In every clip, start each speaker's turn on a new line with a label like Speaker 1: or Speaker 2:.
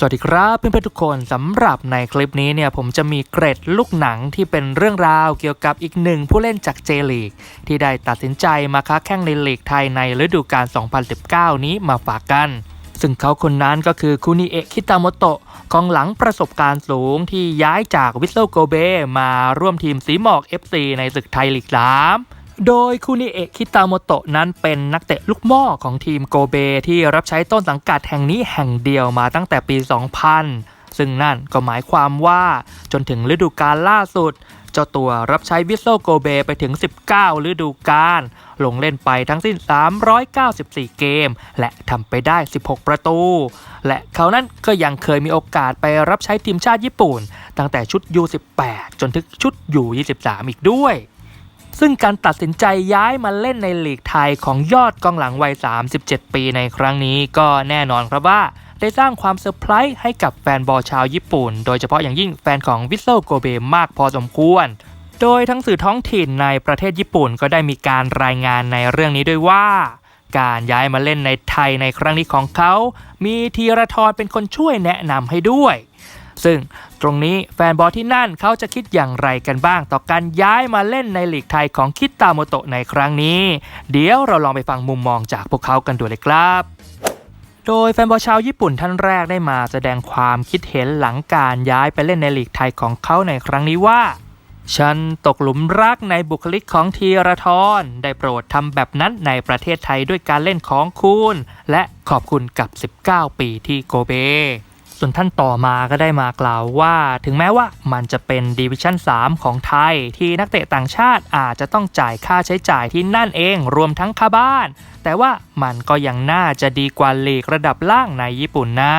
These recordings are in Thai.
Speaker 1: สวัสดีครับเพื่อนๆทุกคนสำหรับในคลิปนี้เนี่ยผมจะมีเกร็ดลูกหนังที่เป็นเรื่องราวเกี่ยวกับอีกหนึ่งผู้เล่นจากเจลีก ที่ได้ตัดสินใจมาค้าแข่งในลีกไทยในฤดูกาล 2019 นี้มาฝากกัน ซึ่งเขาคนนั้นก็คือคุนิเอะคิตามโตะกองหลังประสบการณ์สูงที่ย้ายจากวิสโซโกเบมาร่วมทีมสีหมอก FC ในศึกไทยลีก 3 โดยคุนิเอะคิตาโมโตะนั้นเป็นนักเตะลูกหม้อของทีมโกเบที่รับใช้ต้นสังกัดแห่งนี้แห่งเดียวมาตั้งแต่ปี 2000 ซึ่งนั่นก็หมายความว่าจนถึงฤดูกาลล่าสุด เจ้าตัวรับใช้วิสโซโกเบไปถึง 19 ฤดูกาลลงเล่นไปทั้งสิ้น 394 เกม และทำไปได้ 16 ประตู และเขานั้นก็ยังเคยมีโอกาสไปรับใช้ทีมชาติญี่ปุ่น ตั้งแต่ชุด U18 จนถึงชุด U23 อีกด้วย ซึ่งการตัดสินใจย้ายมาเล่นในลีกไทยของยอดกองหลังวัย 37 ปีในครั้งนี้ก็แน่นอนครับว่าได้สร้างความเซอร์ไพรส์ให้กับแฟนบอลชาวญี่ปุ่น โดยเฉพาะอย่างยิ่งแฟนของวิสโซโกเบมากพอสมควร โดยทั้งสื่อท้องถิ่นในประเทศญี่ปุ่นก็ได้มีการรายงานในเรื่องนี้ด้วยว่า การย้ายมาเล่นในไทยในครั้งนี้ของเขา มีธีรทรเป็นคนช่วยแนะนำให้ด้วย ซึ่งตรงนี้แฟนบอลที่นั่นเขาจะคิดอย่างไรกันบ้าง ต่อการย้ายมาเล่นในลีกไทยของคิตาโมโตะในครั้งนี้ เดี๋ยวเราลองไปฟังมุมมองจากพวกเขากันดูเลยครับโดยแฟนบอลชาวญี่ปุ่นท่านแรกได้มาแสดงความคิดเห็นหลังการย้ายไปเล่นในลีกไทยของเขาในครั้งนี้ว่า ฉันตกหลุมรักในบุคลิกของทีรทรได้โปรดทำแบบนั้นในประเทศไทยด้วยการเล่นของคุณ และขอบคุณกับ 19 ปีที่โกเบ ส่วนท่านต่อมาก็ได้มากล่าวว่า ถึงแม้ว่ามันจะเป็นดิวิชั่น 3 ของไทย ที่นักเตะต่างชาติอาจจะต้องจ่ายค่าใช้จ่ายที่นั่นเองรวมทั้งค่าบ้าน แต่ว่ามันก็ยังน่าจะดีกว่าลีกระดับล่างในญี่ปุ่นนะ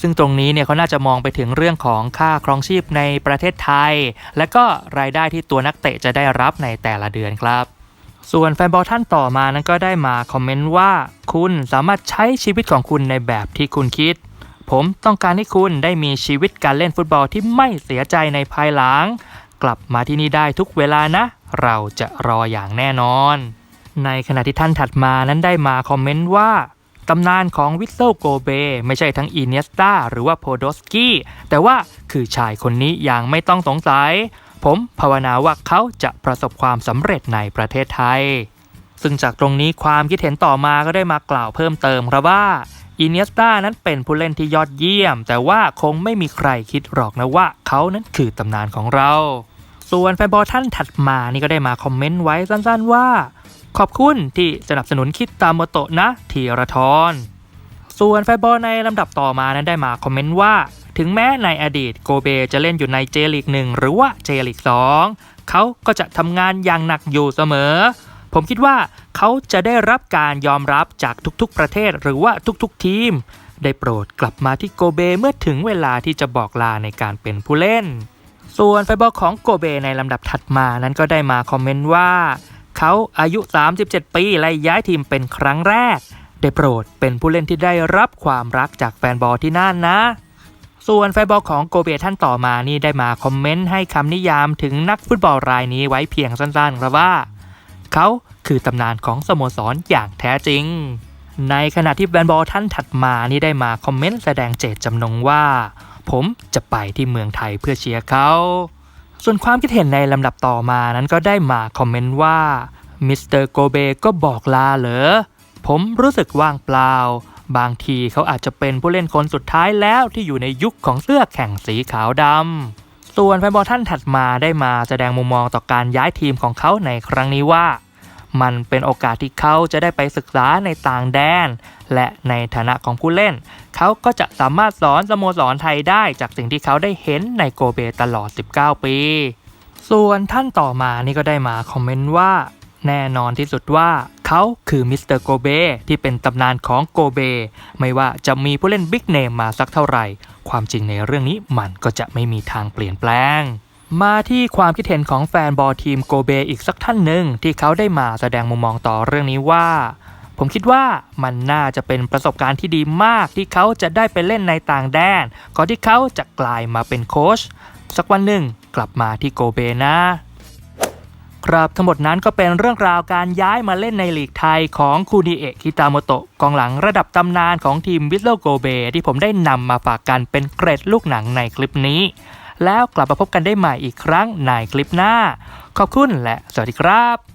Speaker 1: ซึ่งตรงนี้เนี่ยเขาน่าจะมองไปถึงเรื่องของค่าครองชีพในประเทศไทย และก็รายได้ที่ตัวนักเตะจะได้รับในแต่ละเดือนครับ ส่วนแฟนบอลท่านต่อมานั้นก็ได้มาคอมเมนต์ว่า คุณสามารถใช้ชีวิตของคุณในแบบที่คุณคิด ผมต้องการให้คุณได้มีชีวิตการเล่นฟุตบอลที่ไม่เสียใจในภายหลัง กลับมาที่นี่ได้ทุกเวลานะ เราจะรออย่างแน่นอน ในขณะที่ท่านถัดมานั้นได้มาคอมเมนต์ว่าตำนานของวิสโซโกเบ ไม่ใช่ทั้งอีเนสตาหรือว่าโพโดสกี้แต่ว่าคือชายคนนี้อย่างไม่ต้องสงสัย ผมภาวนาว่าเขาจะประสบความสำเร็จในประเทศไทย ซึ่งจากตรงนี้ความคิดเห็นต่อมาก็ได้มากล่าวเพิ่มเติมครับว่า อีเนสตานั้นเป็นผู้เล่นที่ยอดเยี่ยม แต่ว่าคงไม่มีใครคิดหรอกนะว่าเขานั้นคือตำนานของเรา ส่วนแฟนบอลท่านถัดมานี่ก็ได้มาคอมเมนต์ไว้สั้นๆว่า ขอบคุณที่สนับสนุนคิดตามโมโตะนะทีรทรส่วนแฟนบอลในลำดับต่อมานั้นได้มาคอมเมนต์ว่า ถึงแม้ในอดีตโกเบจะเล่นอยู่ในเจลีกหนึ่งหรือว่าเจลีกสองเขาก็จะทำงานอย่างหนักอยู่เสมอ ผมคิดว่าเขาจะได้รับการยอมรับจากทุกๆประเทศหรือว่าทุกๆทีม ได้โปรดกลับมาที่โกเบเมื่อถึงเวลาที่จะบอกลาในการเป็นผู้เล่น ส่วนแฟบอลของโกเบในลำดับถัดมานั้นก็ได้มาคอมเมนต์ว่า เขาอายุ 37 ปีและย้ายทีมเป็นครั้งแรก ได้โปรดเป็นผู้เล่นที่ได้รับความรักจากแฟนบอลที่นั่นนะส่วนแฟนบอลของโกเบท่านต่อมานี่ได้มาคอมเมนต์ให้คำนิยามถึงนักฟุตบอลรายนี้ไว้เพียงสั้นๆครับว่า เขาคือตำนานของสโมสรอย่างแท้จริง ในขณะที่แฟนบอลท่านถัดมานี่ได้มาคอมเมนต์แสดงเจตจำนงว่า ผมจะไปที่เมืองไทยเพื่อเชียร์เขา ส่วนความคิดเห็นในลำดับต่อมานั้นก็ได้มาคอมเมนต์ว่ามิสเตอร์โกเบก็บอกลาเหรอ ผมรู้สึกว่างเปล่า บางทีเขาอาจจะเป็นผู้เล่นคนสุดท้ายแล้วที่อยู่ในยุคของเสื้อแข่งสีขาวดำ ส่วนแฟนบอลท่านถัดมาได้มาแสดงมุมมองต่อการย้ายทีมของเขาในครั้งนี้ว่า มันเป็นโอกาสที่เขาจะได้ไปศึกษาในต่างแดน และในฐานะของผู้เล่น เขาก็จะสามารถสอนสโมสรไทยได้จากสิ่งที่เขาได้เห็นในโกเบตลอด 19 ปี ส่วนท่านต่อมานี่ก็ได้มาคอมเมนต์ว่า แน่นอนที่สุดว่าเขาคือมิสเตอร์โกเบที่เป็นตำนานของโกเบ ไม่ว่าจะมีผู้เล่นบิ๊กเนมมาสักเท่าไหร่ ความจริงในเรื่องนี้มันก็จะไม่มีทางเปลี่ยนแปลง มาที่ความคิดเห็นของแฟนบอลทีมโกเบอีกสักท่านหนึ่งที่เขาได้มาแสดงมุมมองต่อเรื่องนี้ว่า ผมคิดว่ามันน่าจะเป็นประสบการณ์ที่ดีมากที่เขาจะได้ไปเล่นในต่างแดนก่อนที่เขาจะกลายมาเป็นโค้ชสักวันหนึ่งกลับมาที่โกเบนะ ครับทั้งหมดนั้นก็เป็นเรื่องราวการย้ายมาเล่นในลีกไทยของคูนิเอะคิตาโมโตะกองหลังระดับตำนานของทีมวิสโลโกเบ ที่ผมได้นำมาฝากกันเป็นเกรดลูกหนังในคลิปนี้ แล้วกลับมาพบกันได้ใหม่อีกครั้งในคลิปหน้า ขอบคุณและสวัสดีครับ